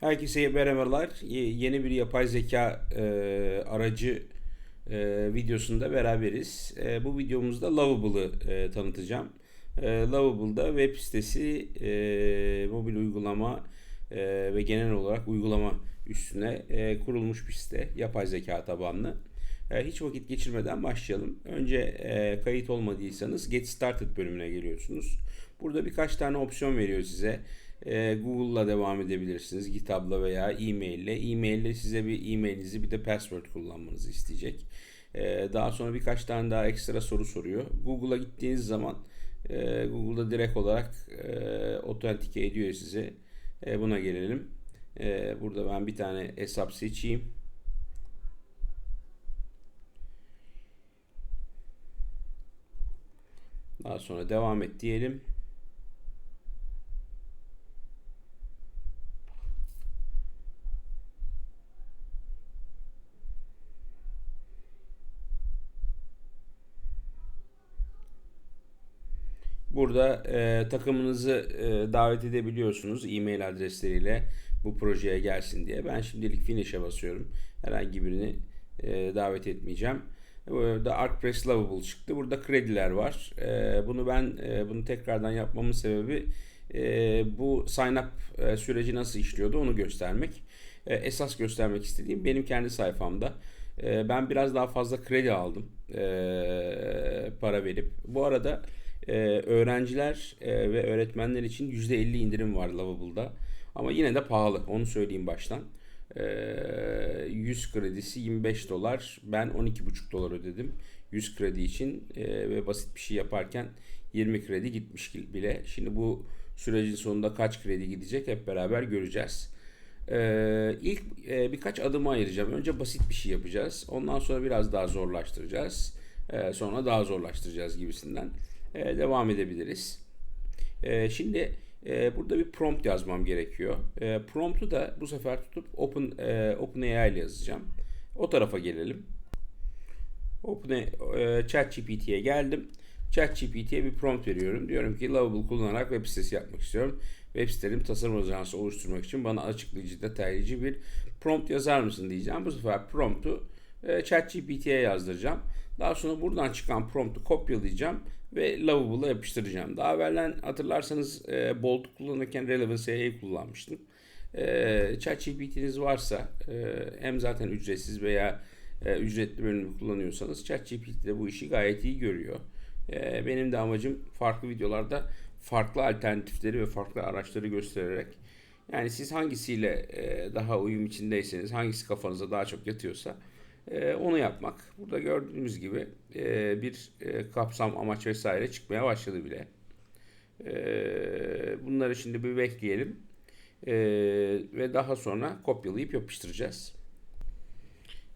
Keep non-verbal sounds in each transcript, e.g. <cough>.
Herkese merhabalar. Yeni bir yapay zeka e, aracı e, videosunda beraberiz. E, bu videomuzda Lovable'ı e, tanıtacağım. E, Lovable'da web sitesi, e, mobil uygulama e, ve genel olarak uygulama üstüne e, kurulmuş bir site. Yapay zeka tabanlı. E, hiç vakit geçirmeden başlayalım. Önce e, kayıt olmadıysanız Get Started bölümüne geliyorsunuz. Burada birkaç tane opsiyon veriyor size. E, Google'la devam edebilirsiniz. GitHub'la veya e-mail'le. E-mail'le size bir e-mailinizi bir de password kullanmanızı isteyecek. E, daha sonra birkaç tane daha ekstra soru soruyor. Google'a gittiğiniz zaman e, Google'da direkt olarak e, authenticate ediyor size. Buna gelelim. E, burada ben bir tane hesap seçeyim. Daha sonra devam et diyelim. Burada e, takımınızı e, davet edebiliyorsunuz e-mail adresleriyle bu projeye gelsin diye. Ben şimdilik finish'e basıyorum. Herhangi birini e, davet etmeyeceğim. Burada ArcPress Lovable çıktı. Burada krediler var. E, bunu ben e, bunu tekrardan yapmamın sebebi e, bu sign up e, süreci nasıl işliyordu onu göstermek. E, esas göstermek istediğim benim kendi sayfamda. E, ben biraz daha fazla kredi aldım e, para verip. Bu arada e, öğrenciler e, ve öğretmenler için %50 indirim var Lovable'da. Ama yine de pahalı. Onu söyleyeyim baştan. E, 100 kredisi 25 dolar. Ben 12,5 dolar ödedim. 100 kredi için e, ve basit bir şey yaparken 20 kredi gitmiş bile. Şimdi bu sürecin sonunda kaç kredi gidecek hep beraber göreceğiz. Ee, ilk e, birkaç adımı ayıracağım. Önce basit bir şey yapacağız. Ondan sonra biraz daha zorlaştıracağız. Ee, sonra daha zorlaştıracağız gibisinden. Ee, devam edebiliriz. Ee, şimdi e, burada bir prompt yazmam gerekiyor. E, prompt'u da bu sefer tutup Open e, OpenAI ile yazacağım. O tarafa gelelim. Open e, ChatGPT'ye geldim. ChatGPT'ye bir prompt veriyorum. Diyorum ki Lovable kullanarak web sitesi yapmak istiyorum. Web sitelim tasarım ajansı oluşturmak için bana açıklayıcı, detaylıcı bir prompt yazar mısın diyeceğim. Bu sefer prompt'u e, ChatGPT'ye yazdıracağım. Daha sonra buradan çıkan prompt'u kopyalayacağım ve Lovable'a yapıştıracağım. Daha evvelden hatırlarsanız e, Bolt kullanırken Relevance AI'yi kullanmıştım. E, ChatGPT'niz varsa e, hem zaten ücretsiz veya e, ücretli bölümü kullanıyorsanız ChatGPT de bu işi gayet iyi görüyor. E, benim de amacım farklı videolarda farklı alternatifleri ve farklı araçları göstererek yani siz hangisiyle e, daha uyum içindeyseniz, hangisi kafanıza daha çok yatıyorsa e, onu yapmak. Burada gördüğümüz gibi e, bir e, kapsam, amaç vesaire çıkmaya başladı bile. E, bunları şimdi bir bekleyelim. E, ve daha sonra kopyalayıp yapıştıracağız.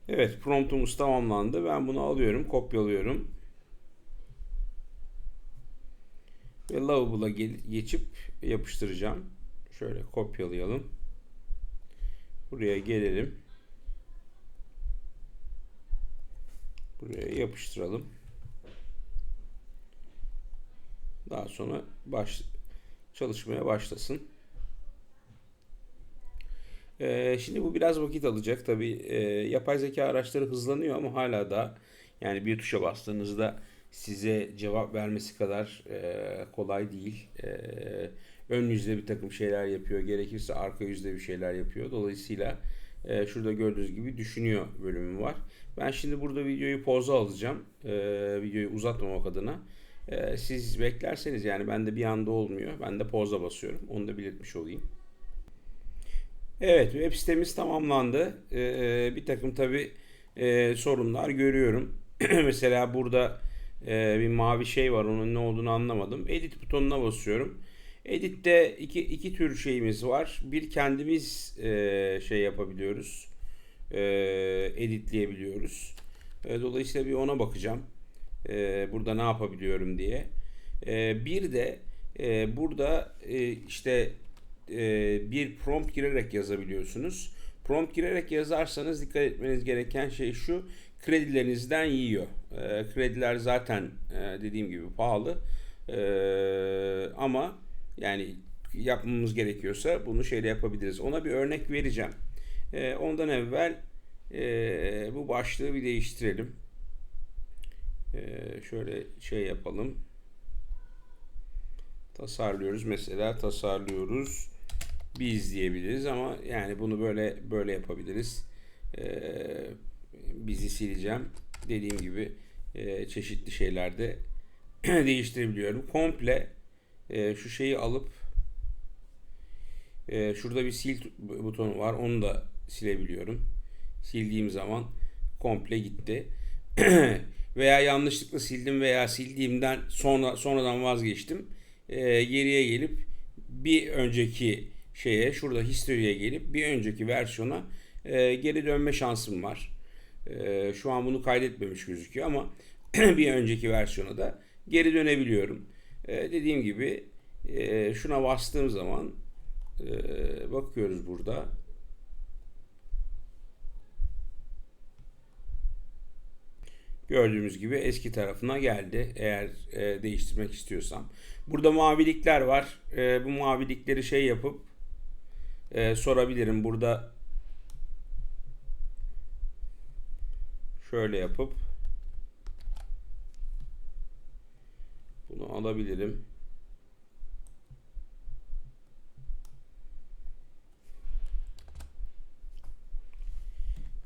Evet, promptumuz tamamlandı. Ben bunu alıyorum, kopyalıyorum. Ve Lovable'a geçip yapıştıracağım. Şöyle kopyalayalım. Buraya gelelim. Buraya yapıştıralım. Daha sonra baş, çalışmaya başlasın. Ee, şimdi bu biraz vakit alacak. Tabi e, yapay zeka araçları hızlanıyor ama hala da yani bir tuşa bastığınızda size cevap vermesi kadar e, kolay değil. E, ön yüzde bir takım şeyler yapıyor. Gerekirse arka yüzde bir şeyler yapıyor. Dolayısıyla e, şurada gördüğünüz gibi düşünüyor bölümü var. Ben şimdi burada videoyu poza alacağım. E, videoyu uzatmamak adına. E, siz beklerseniz yani bende bir anda olmuyor. Ben de poza basıyorum. Onu da belirtmiş olayım. Evet web sitemiz tamamlandı. E, bir takım tabi e, sorunlar görüyorum. <clears throat> Mesela burada e, bir mavi şey var. Onun ne olduğunu anlamadım. Edit butonuna basıyorum. Edit'te iki, iki tür şeyimiz var. Bir kendimiz e, şey yapabiliyoruz. E, editleyebiliyoruz. E, dolayısıyla bir ona bakacağım. E, burada ne yapabiliyorum diye. E, bir de e, burada e, işte e, bir prompt girerek yazabiliyorsunuz. Prompt girerek yazarsanız dikkat etmeniz gereken şey şu. Kredilerinizden yiyor. E, krediler zaten e, dediğim gibi pahalı. E, ama yani yapmamız gerekiyorsa bunu şeyle yapabiliriz. Ona bir örnek vereceğim. E, ondan evvel e, bu başlığı bir değiştirelim. E, şöyle şey yapalım. Tasarlıyoruz mesela tasarlıyoruz biz diyebiliriz ama yani bunu böyle böyle yapabiliriz. E, bizi sileceğim. Dediğim gibi e, çeşitli şeylerde <clears throat> değiştirebiliyorum. Komple e, şu şeyi alıp e, şurada bir sil butonu var. Onu da silebiliyorum. Sildiğim zaman komple gitti. <clears throat> veya yanlışlıkla sildim veya sildiğimden sonra sonradan vazgeçtim. E, geriye gelip bir önceki şeye şurada history'e gelip bir önceki versiyona e, geri dönme şansım var. E, şu an bunu kaydetmemiş gözüküyor ama <clears throat> bir önceki versiyona da geri dönebiliyorum. E, dediğim gibi e, şuna bastığım zaman e, bakıyoruz burada. Gördüğümüz gibi eski tarafına geldi eğer e, değiştirmek istiyorsam. Burada mavilikler var. E, bu mavilikleri şey yapıp e, sorabilirim. Burada şöyle yapıp bunu alabilirim.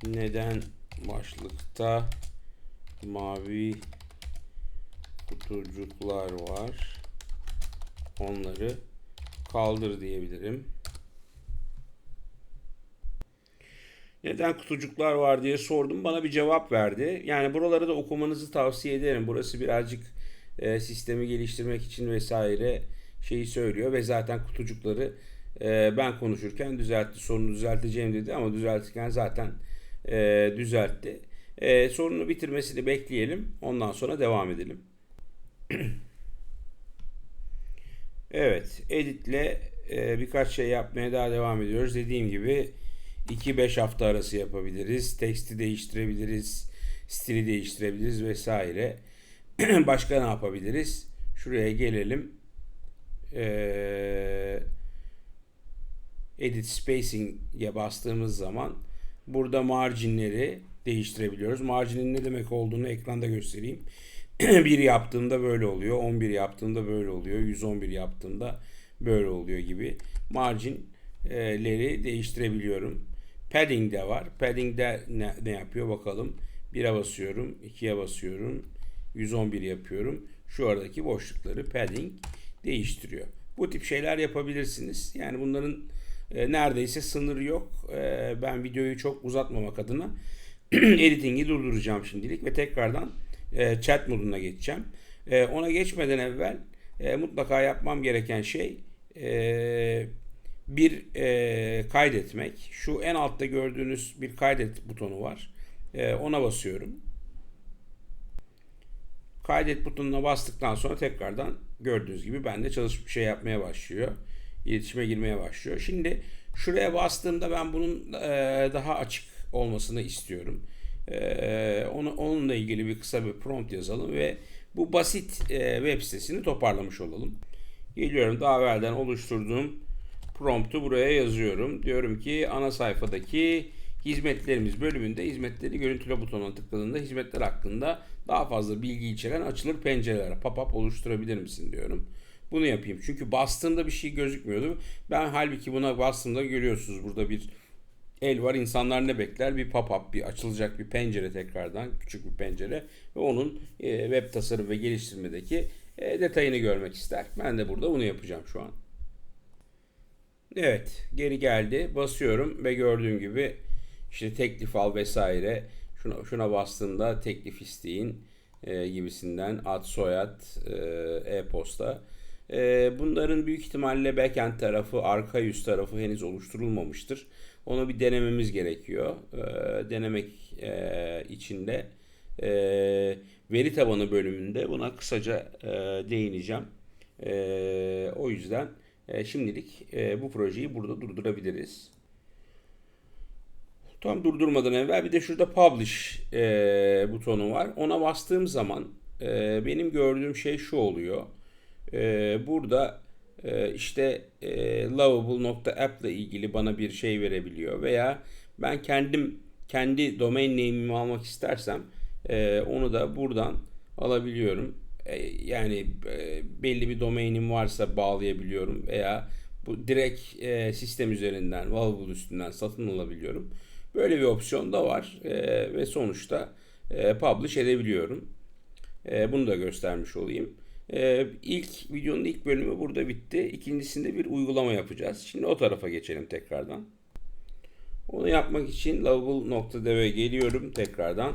Neden başlıkta mavi kutucuklar var? Onları kaldır diyebilirim. Neden kutucuklar var diye sordum. Bana bir cevap verdi. Yani buraları da okumanızı tavsiye ederim. Burası birazcık e, sistemi geliştirmek için vesaire şeyi söylüyor ve zaten kutucukları e, ben konuşurken düzeltti. Sorunu düzelteceğim dedi ama düzeltirken zaten e, düzeltti. E, sorunu bitirmesini bekleyelim. Ondan sonra devam edelim. <clears throat> evet, editle e, birkaç şey yapmaya daha devam ediyoruz. Dediğim gibi 2-5 hafta arası yapabiliriz. Teksti değiştirebiliriz. Stili değiştirebiliriz vesaire. <clears throat> Başka ne yapabiliriz? Şuraya gelelim. Ee, edit spacing'e bastığımız zaman burada marginleri değiştirebiliyoruz. Marginin ne demek olduğunu ekranda göstereyim. <clears throat> 1 yaptığımda böyle oluyor. 11 yaptığımda böyle oluyor. 111 yaptığımda böyle oluyor gibi. Marginleri değiştirebiliyorum. Padding de var. Padding de ne, ne yapıyor bakalım. 1'e basıyorum. 2'ye basıyorum. 111 yapıyorum. Şu aradaki boşlukları padding değiştiriyor. Bu tip şeyler yapabilirsiniz. Yani bunların e, neredeyse sınırı yok. E, ben videoyu çok uzatmamak adına <clears throat> editing'i durduracağım şimdilik ve tekrardan e, chat moduna geçeceğim. E, ona geçmeden evvel e, mutlaka yapmam gereken şey e, bir e, kaydetmek. Şu en altta gördüğünüz bir kaydet butonu var. E, ona basıyorum. Kaydet butonuna bastıktan sonra tekrardan gördüğünüz gibi bende çalışıp bir şey yapmaya başlıyor. İletişime girmeye başlıyor. Şimdi şuraya bastığımda ben bunun e, daha açık olmasını istiyorum. E, onu, onunla ilgili bir kısa bir prompt yazalım ve bu basit e, web sitesini toparlamış olalım. Geliyorum daha evvelden oluşturduğum promptu buraya yazıyorum. Diyorum ki ana sayfadaki hizmetlerimiz bölümünde hizmetleri görüntüle butonuna tıkladığında hizmetler hakkında daha fazla bilgi içeren açılır pencereler pop-up oluşturabilir misin diyorum. Bunu yapayım. Çünkü bastığımda bir şey gözükmüyordu. Ben halbuki buna bastığımda görüyorsunuz burada bir el var. İnsanlar ne bekler? Bir pop-up, bir açılacak bir pencere tekrardan. Küçük bir pencere. Ve onun e, web tasarım ve geliştirmedeki e, detayını görmek ister. Ben de burada bunu yapacağım şu an. Evet geri geldi. Basıyorum ve gördüğüm gibi işte teklif al vesaire. Şuna, şuna bastığında teklif isteyin e, gibisinden ad soyad e, e-posta. E, bunların büyük ihtimalle backend tarafı arka yüz tarafı henüz oluşturulmamıştır. Onu bir denememiz gerekiyor. E, denemek e, için e, veri tabanı bölümünde buna kısaca e, değineceğim. E, o yüzden e, şimdilik e, bu projeyi burada durdurabiliriz. Tam durdurmadan evvel bir de şurada publish e, butonu var. Ona bastığım zaman e, benim gördüğüm şey şu oluyor. E, burada e, işte e, lovable.app ile ilgili bana bir şey verebiliyor veya ben kendim kendi domain name'imi almak istersem e, onu da buradan alabiliyorum. E, yani e, belli bir domainim varsa bağlayabiliyorum veya bu direkt e, sistem üzerinden, Lovable üstünden satın alabiliyorum. Böyle bir opsiyon da var e, ve sonuçta e, publish edebiliyorum. E, bunu da göstermiş olayım. E, ilk videonun ilk bölümü burada bitti. İkincisinde bir uygulama yapacağız. Şimdi o tarafa geçelim tekrardan. Onu yapmak için lovable.dev'e geliyorum tekrardan.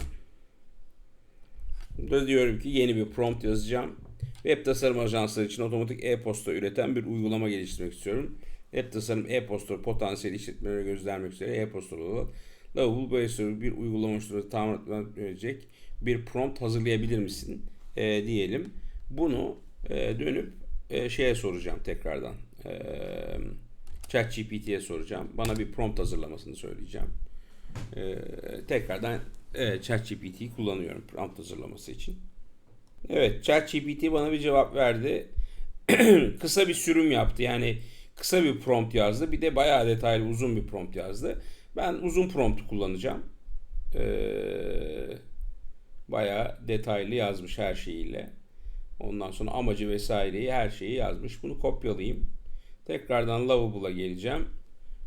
Burada diyorum ki yeni bir prompt yazacağım. Web tasarım ajansları için otomatik e-posta üreten bir uygulama geliştirmek istiyorum. Web tasarım e-posta potansiyel işletmelere göstermek üzere e-posta olarak Lovable böyle bir uygulama oluşturucu tamir bir prompt hazırlayabilir misin e, diyelim. Bunu e, dönüp e, şeye soracağım tekrardan. E, ChatGPT'ye soracağım. Bana bir prompt hazırlamasını söyleyeceğim. E, tekrardan e, ChatGPT'yi kullanıyorum prompt hazırlaması için. Evet ChatGPT bana bir cevap verdi. <clears throat> kısa bir sürüm yaptı. Yani kısa bir prompt yazdı. Bir de bayağı detaylı uzun bir prompt yazdı. Ben uzun prompt kullanacağım. Ee, bayağı detaylı yazmış her şeyiyle. Ondan sonra amacı vesaireyi her şeyi yazmış. Bunu kopyalayayım. Tekrardan Lovable'a geleceğim.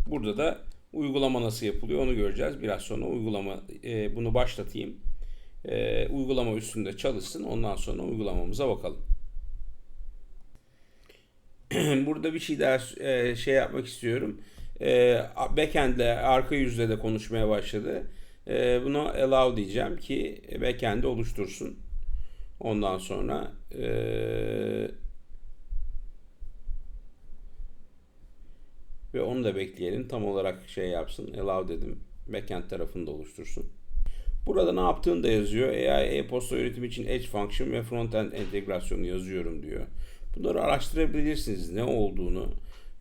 Burada da uygulama nasıl yapılıyor onu göreceğiz. Biraz sonra uygulama e, bunu başlatayım. E, uygulama üstünde çalışsın. Ondan sonra uygulamamıza bakalım. <clears throat> Burada bir şey daha e, şey yapmak istiyorum. E, backend ile arka yüzde de konuşmaya başladı. E, buna allow diyeceğim ki backend'i oluştursun. Ondan sonra e, ve onu da bekleyelim. Tam olarak şey yapsın. Allow dedim. Backend tarafını da oluştursun. Burada ne yaptığını da yazıyor. AI e-posta üretimi için Edge Function ve Frontend entegrasyonu yazıyorum diyor. Bunları araştırabilirsiniz ne olduğunu.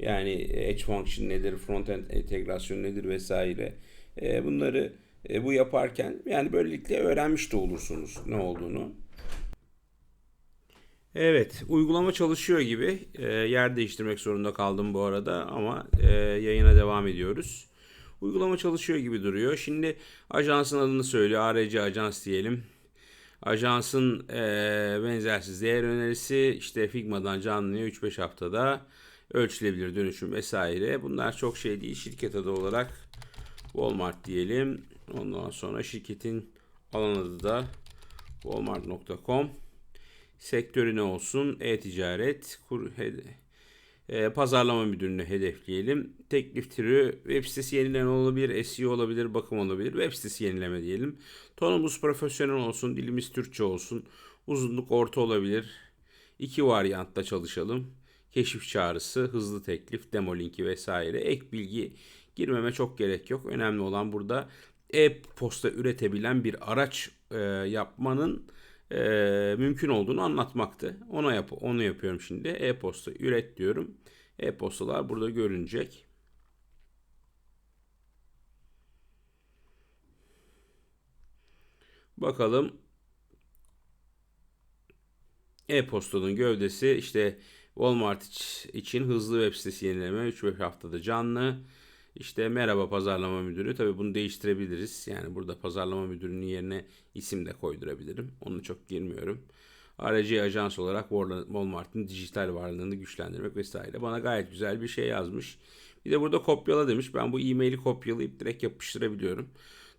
Yani Edge Function nedir, Frontend entegrasyon nedir vesaire. E, bunları e, bu yaparken yani böylelikle öğrenmiş de olursunuz ne olduğunu. Evet, uygulama çalışıyor gibi. E, yer değiştirmek zorunda kaldım bu arada ama e, yayına devam ediyoruz. Uygulama çalışıyor gibi duruyor. Şimdi ajansın adını söylüyor. ARC Ajans diyelim. Ajansın e, benzersiz değer önerisi işte Figma'dan canlanıyor 3-5 haftada. Ölçülebilir dönüşüm vesaire. Bunlar çok şey değil. Şirket adı olarak Walmart diyelim. Ondan sonra şirketin alan adı da walmart.com. Sektörü ne olsun? E-ticaret, kur, e, pazarlama müdürünü hedefleyelim. Teklif türü web sitesi yenileme olabilir, SEO olabilir, bakım olabilir. Web sitesi yenileme diyelim. Tonumuz profesyonel olsun, dilimiz Türkçe olsun. Uzunluk orta olabilir. İki varyantta çalışalım. Keşif çağrısı, hızlı teklif, demo linki vesaire. Ek bilgi girmeme çok gerek yok. Önemli olan burada e-posta üretebilen bir araç e, yapmanın e, mümkün olduğunu anlatmaktı. Ona yap onu yapıyorum şimdi. E-posta üret diyorum. E-postalar burada görünecek. Bakalım. E-postanın gövdesi işte Walmart için hızlı web sitesi yenileme 3-5 haftada canlı. İşte merhaba pazarlama müdürü. Tabii bunu değiştirebiliriz. Yani burada pazarlama müdürünün yerine isim de koydurabilirim. Onu çok girmiyorum. Aracı ajans olarak Walmart'ın dijital varlığını güçlendirmek vesaire. Bana gayet güzel bir şey yazmış. Bir de burada kopyala demiş. Ben bu e-maili kopyalayıp direkt yapıştırabiliyorum.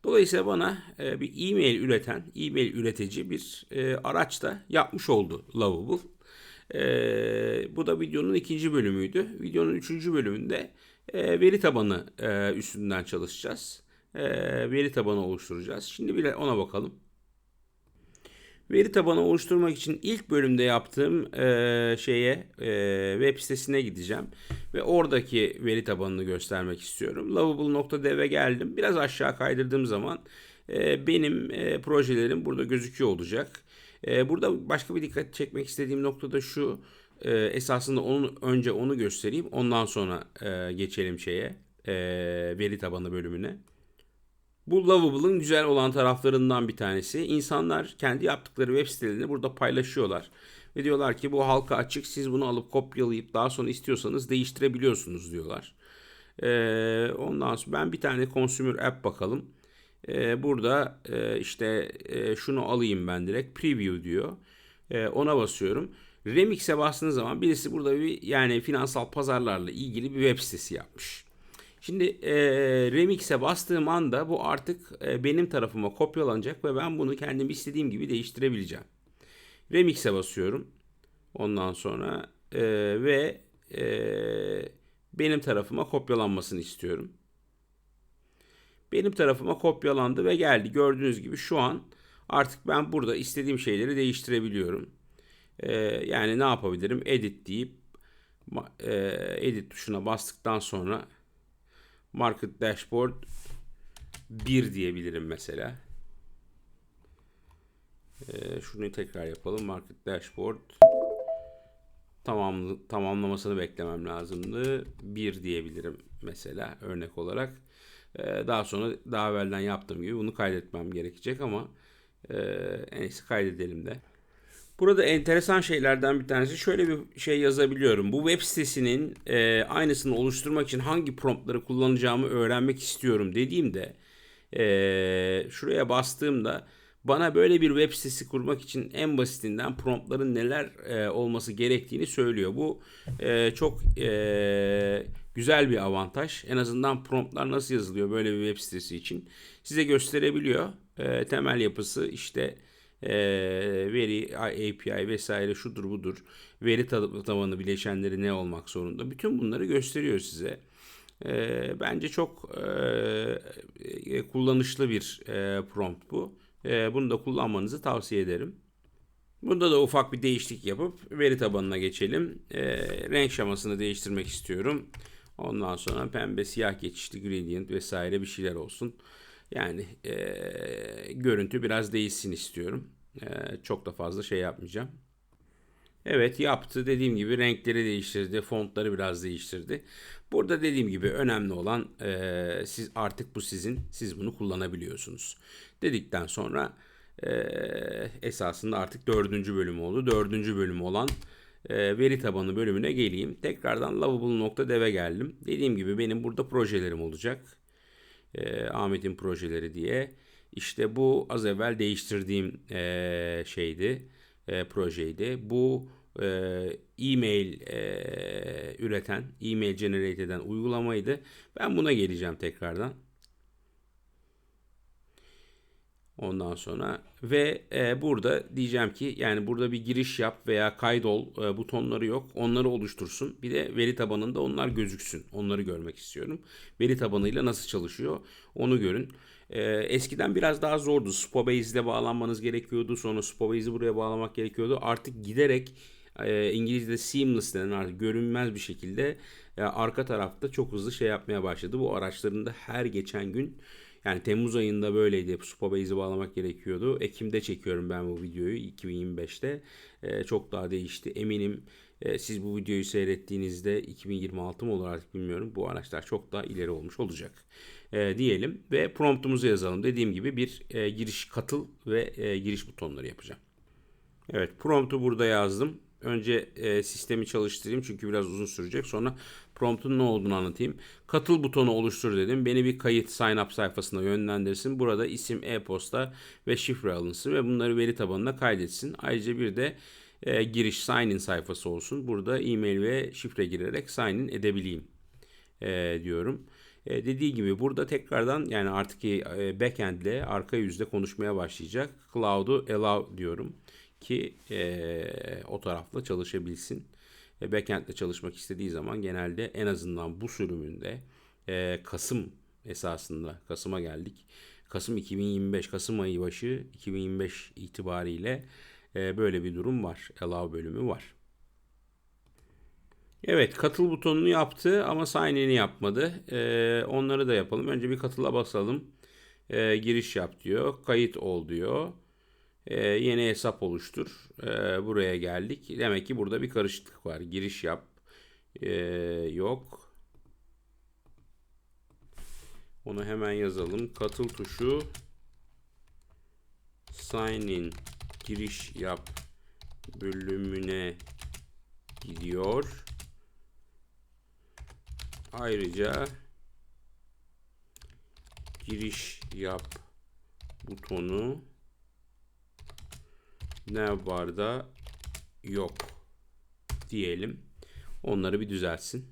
Dolayısıyla bana e, bir e-mail üreten, e-mail üretici bir e, araç da yapmış oldu Lovable. E, bu da videonun ikinci bölümüydü. Videonun üçüncü bölümünde e, veri tabanı e, üstünden çalışacağız. E, veri tabanı oluşturacağız. Şimdi bir ona bakalım. Veri tabanı oluşturmak için ilk bölümde yaptığım e, şeye e, web sitesine gideceğim ve oradaki veri tabanını göstermek istiyorum. Lovable.dev'e geldim. Biraz aşağı kaydırdığım zaman e, benim e, projelerim burada gözüküyor olacak. E, burada başka bir dikkat çekmek istediğim nokta da şu. E, esasında onun önce onu göstereyim. Ondan sonra e, geçelim şeye e, veri tabanı bölümüne. Bu Lovable'ın güzel olan taraflarından bir tanesi. İnsanlar kendi yaptıkları web sitelerini burada paylaşıyorlar. Ve diyorlar ki bu halka açık siz bunu alıp kopyalayıp daha sonra istiyorsanız değiştirebiliyorsunuz diyorlar. Ee, ondan sonra ben bir tane consumer app bakalım. Ee, burada e, işte e, şunu alayım ben direkt preview diyor. E, ona basıyorum. Remix'e bastığınız zaman birisi burada bir yani finansal pazarlarla ilgili bir web sitesi yapmış. Şimdi e, Remix'e bastığım anda bu artık e, benim tarafıma kopyalanacak ve ben bunu kendim istediğim gibi değiştirebileceğim. Remix'e basıyorum. Ondan sonra e, ve e, benim tarafıma kopyalanmasını istiyorum. Benim tarafıma kopyalandı ve geldi. Gördüğünüz gibi şu an artık ben burada istediğim şeyleri değiştirebiliyorum. Ee, yani ne yapabilirim? Edit deyip e, edit tuşuna bastıktan sonra market dashboard 1 diyebilirim mesela. Ee, şunu tekrar yapalım. Market dashboard tamamlı, tamamlamasını beklemem lazımdı. 1 diyebilirim mesela örnek olarak. Ee, daha sonra daha evvelden yaptığım gibi bunu kaydetmem gerekecek ama e, en iyisi kaydedelim de. Burada enteresan şeylerden bir tanesi şöyle bir şey yazabiliyorum. Bu web sitesinin e, aynısını oluşturmak için hangi promptları kullanacağımı öğrenmek istiyorum dediğimde e, şuraya bastığımda bana böyle bir web sitesi kurmak için en basitinden promptların neler e, olması gerektiğini söylüyor. Bu e, çok e, güzel bir avantaj. En azından promptlar nasıl yazılıyor böyle bir web sitesi için size gösterebiliyor. E, temel yapısı işte e, veri API vesaire şudur budur. Veri tabanı bileşenleri ne olmak zorunda. Bütün bunları gösteriyor size. E, bence çok e, kullanışlı bir e, prompt bu. E, bunu da kullanmanızı tavsiye ederim. Bunda da ufak bir değişiklik yapıp veri tabanına geçelim. E, renk şamasını değiştirmek istiyorum. Ondan sonra pembe siyah geçişli gradient vesaire bir şeyler olsun. Yani e, görüntü biraz değişsin istiyorum. E, çok da fazla şey yapmayacağım. Evet yaptı. Dediğim gibi renkleri değiştirdi. Fontları biraz değiştirdi. Burada dediğim gibi önemli olan e, siz artık bu sizin. Siz bunu kullanabiliyorsunuz. Dedikten sonra e, esasında artık dördüncü bölüm oldu. Dördüncü bölüm olan e, veri tabanı bölümüne geleyim. Tekrardan lovable.dev'e geldim. Dediğim gibi benim burada projelerim olacak. E, Ahmet'in projeleri diye. İşte bu az evvel değiştirdiğim e, şeydi, e, projeydi. Bu e-mail e, üreten, e-mail generate eden uygulamaydı. Ben buna geleceğim tekrardan. Ondan sonra ve e, burada diyeceğim ki yani burada bir giriş yap veya kaydol e, butonları yok. Onları oluştursun. Bir de veri tabanında onlar gözüksün. Onları görmek istiyorum. Veri tabanıyla nasıl çalışıyor onu görün. E, eskiden biraz daha zordu. Spobase'de bağlanmanız gerekiyordu. Sonra Spobase'i buraya bağlamak gerekiyordu. Artık giderek e, İngilizce'de seamless denen artık görünmez bir şekilde e, arka tarafta çok hızlı şey yapmaya başladı. Bu araçlarında her geçen gün yani Temmuz ayında böyleydi. Superbase'i bağlamak gerekiyordu. Ekim'de çekiyorum ben bu videoyu 2025'te. Ee, çok daha değişti. Eminim e, siz bu videoyu seyrettiğinizde 2026 mı olur artık bilmiyorum. Bu araçlar çok daha ileri olmuş olacak. E, diyelim ve promptumuzu yazalım. Dediğim gibi bir e, giriş katıl ve e, giriş butonları yapacağım. Evet promptu burada yazdım. Önce e, sistemi çalıştırayım çünkü biraz uzun sürecek. Sonra promptun ne olduğunu anlatayım. Katıl butonu oluştur dedim. Beni bir kayıt sign up sayfasına yönlendirsin. Burada isim, e-posta ve şifre alınsın ve bunları veri tabanına kaydetsin. Ayrıca bir de e, giriş sign in sayfası olsun. Burada e-mail ve şifre girerek sign in edebileyim e, diyorum. E, dediği gibi burada tekrardan yani artık e, backend ile arka yüzde konuşmaya başlayacak. Cloud'u allow diyorum ki e, o tarafla çalışabilsin. E, backend ile çalışmak istediği zaman genelde en azından bu sürümünde e, Kasım esasında Kasım'a geldik. Kasım 2025 Kasım ayı başı 2025 itibariyle e, böyle bir durum var. Allow bölümü var. Evet katıl butonunu yaptı ama sign in'i yapmadı. E, onları da yapalım. Önce bir katıla basalım. E, giriş yap diyor. Kayıt ol diyor. E, yeni hesap oluştur. E, buraya geldik. Demek ki burada bir karışıklık var. Giriş yap. E, yok. Onu hemen yazalım. Katıl tuşu sign in giriş yap bölümüne gidiyor. Ayrıca giriş yap butonu navbarda yok diyelim. Onları bir düzeltsin.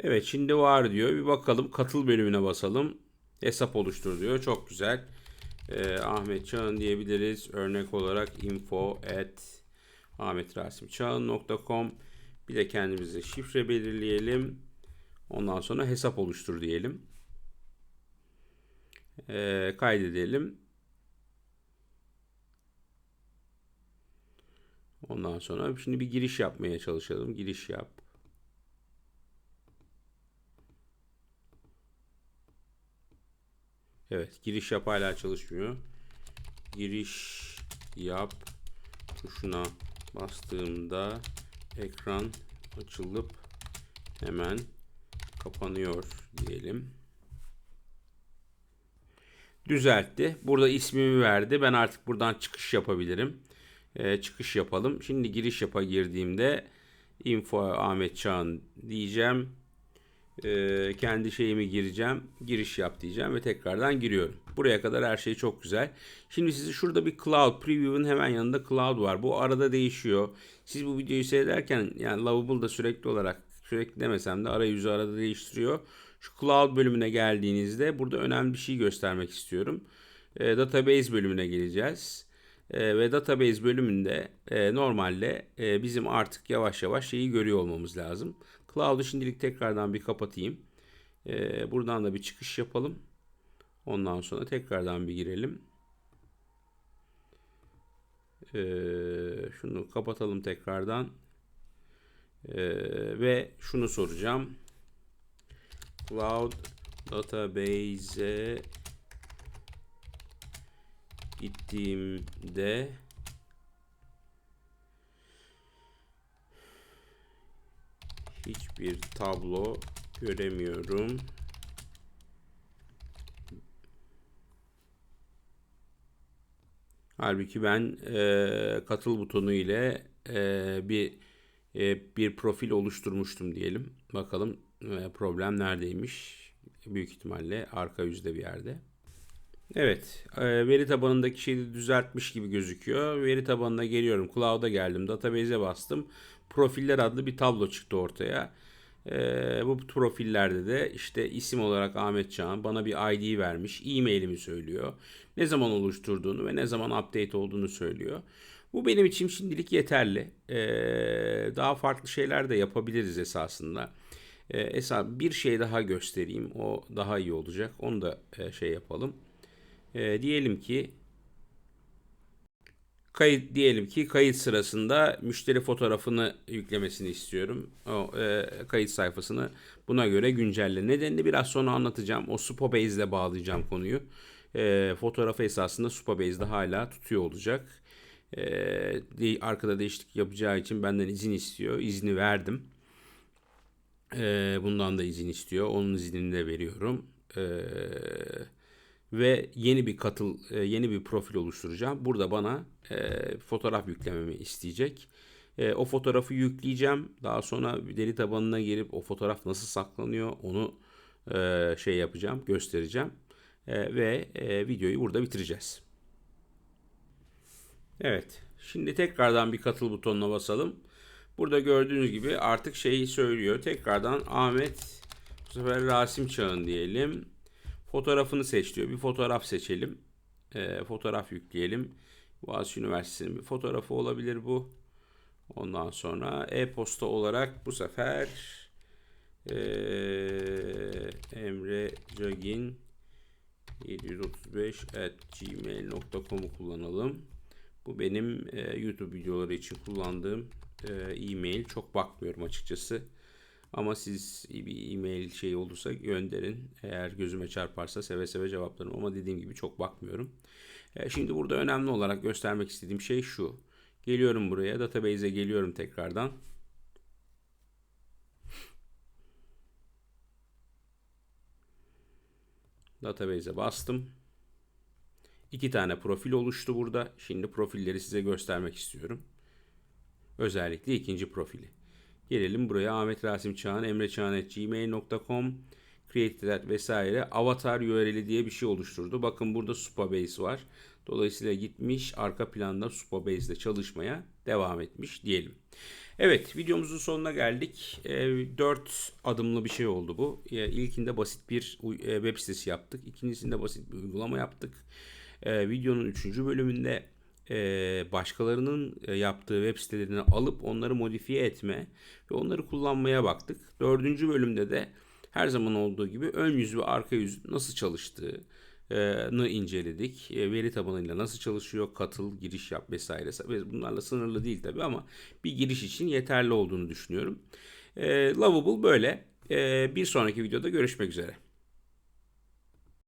Evet şimdi var diyor. Bir bakalım katıl bölümüne basalım. Hesap oluştur diyor. Çok güzel. Ee, Ahmet Çağın diyebiliriz. Örnek olarak info at ahmetrasimçağın.com Bir de kendimize şifre belirleyelim. Ondan sonra hesap oluştur diyelim. Ee, kaydedelim. Ondan sonra şimdi bir giriş yapmaya çalışalım. Giriş yap. Evet, giriş yap hala çalışmıyor. Giriş yap tuşuna bastığımda ekran açılıp hemen kapanıyor diyelim. Düzeltti. Burada ismimi verdi. Ben artık buradan çıkış yapabilirim. Ee, çıkış yapalım. Şimdi giriş yapa girdiğimde info Ahmet Çağan diyeceğim. Ee, kendi şeyimi gireceğim. Giriş yap diyeceğim ve tekrardan giriyorum. Buraya kadar her şey çok güzel. Şimdi sizi şurada bir Cloud Preview'un hemen yanında Cloud var. Bu arada değişiyor. Siz bu videoyu seyrederken yani Lovable'da sürekli olarak sürekli demesem de arayüzü arada değiştiriyor. Şu Cloud bölümüne geldiğinizde burada önemli bir şey göstermek istiyorum. E, database bölümüne geleceğiz. E, ve database bölümünde e, normalde e, bizim artık yavaş yavaş şeyi görüyor olmamız lazım. Cloud'u şimdilik tekrardan bir kapatayım. E, buradan da bir çıkış yapalım. Ondan sonra tekrardan bir girelim. E, şunu kapatalım tekrardan. E, ve şunu soracağım. Cloud Database'e gittiğimde hiçbir tablo göremiyorum. Halbuki ben e, katıl butonu ile e, bir e, bir profil oluşturmuştum diyelim. Bakalım e, problem neredeymiş? Büyük ihtimalle arka yüzde bir yerde. Evet, e, veri tabanındaki şeyi düzeltmiş gibi gözüküyor. Veri tabanına geliyorum, cloud'a geldim, database'e bastım. Profiller adlı bir tablo çıktı ortaya. E, bu profillerde de işte isim olarak Ahmet Çağan bana bir ID vermiş, e-mailimi söylüyor. Ne zaman oluşturduğunu ve ne zaman update olduğunu söylüyor. Bu benim için şimdilik yeterli. E, daha farklı şeyler de yapabiliriz esasında. Esas bir şey daha göstereyim. O daha iyi olacak. Onu da şey yapalım. E, diyelim ki kayıt diyelim ki kayıt sırasında müşteri fotoğrafını yüklemesini istiyorum. O e, kayıt sayfasını buna göre güncelle. Nedenini biraz sonra anlatacağım. O Supabase ile bağlayacağım konuyu. E, fotoğrafı esasında Supabase'de hala tutuyor olacak. E, arkada değişiklik yapacağı için benden izin istiyor. İzni verdim. E, bundan da izin istiyor. Onun iznini de veriyorum. Eee ve yeni bir katıl e, yeni bir profil oluşturacağım. Burada bana e, fotoğraf yüklememi isteyecek. E, o fotoğrafı yükleyeceğim. Daha sonra veri tabanına girip o fotoğraf nasıl saklanıyor onu e, şey yapacağım, göstereceğim. E, ve e, videoyu burada bitireceğiz. Evet. Şimdi tekrardan bir katıl butonuna basalım. Burada gördüğünüz gibi artık şeyi söylüyor. Tekrardan Ahmet bu sefer Rasim Çağın diyelim. Fotoğrafını seç diyor. Bir fotoğraf seçelim. E, fotoğraf yükleyelim. Boğaziçi Üniversitesi'nin bir fotoğrafı olabilir bu. Ondan sonra e-posta olarak bu sefer e, Emre Cagin 735 at gmail.com'u kullanalım. Bu benim e, YouTube videoları için kullandığım e, e-mail. Çok bakmıyorum açıkçası. Ama siz bir e-mail şey olursa gönderin. Eğer gözüme çarparsa seve seve cevaplarım. Ama dediğim gibi çok bakmıyorum. E, şimdi burada önemli olarak göstermek istediğim şey şu. Geliyorum buraya. Database'e geliyorum tekrardan. Database'e bastım. İki tane profil oluştu burada. Şimdi profilleri size göstermek istiyorum. Özellikle ikinci profili. Gelelim buraya Ahmet Rasim Çağan, Emre Çağan gmail.com Created vesaire avatar URL'i diye bir şey oluşturdu. Bakın burada Supabase var. Dolayısıyla gitmiş arka planda Supabase ile çalışmaya devam etmiş diyelim. Evet videomuzun sonuna geldik. E, 4 adımlı bir şey oldu bu. E, ilkinde basit bir e, web sitesi yaptık. İkincisinde basit bir uygulama yaptık. E, videonun 3. bölümünde başkalarının yaptığı web sitelerini alıp onları modifiye etme ve onları kullanmaya baktık. Dördüncü bölümde de her zaman olduğu gibi ön yüz ve arka yüz nasıl çalıştığını inceledik. Veri tabanıyla nasıl çalışıyor, katıl, giriş yap vesaire. Ve Bunlarla sınırlı değil tabii ama bir giriş için yeterli olduğunu düşünüyorum. Lovable böyle. Bir sonraki videoda görüşmek üzere.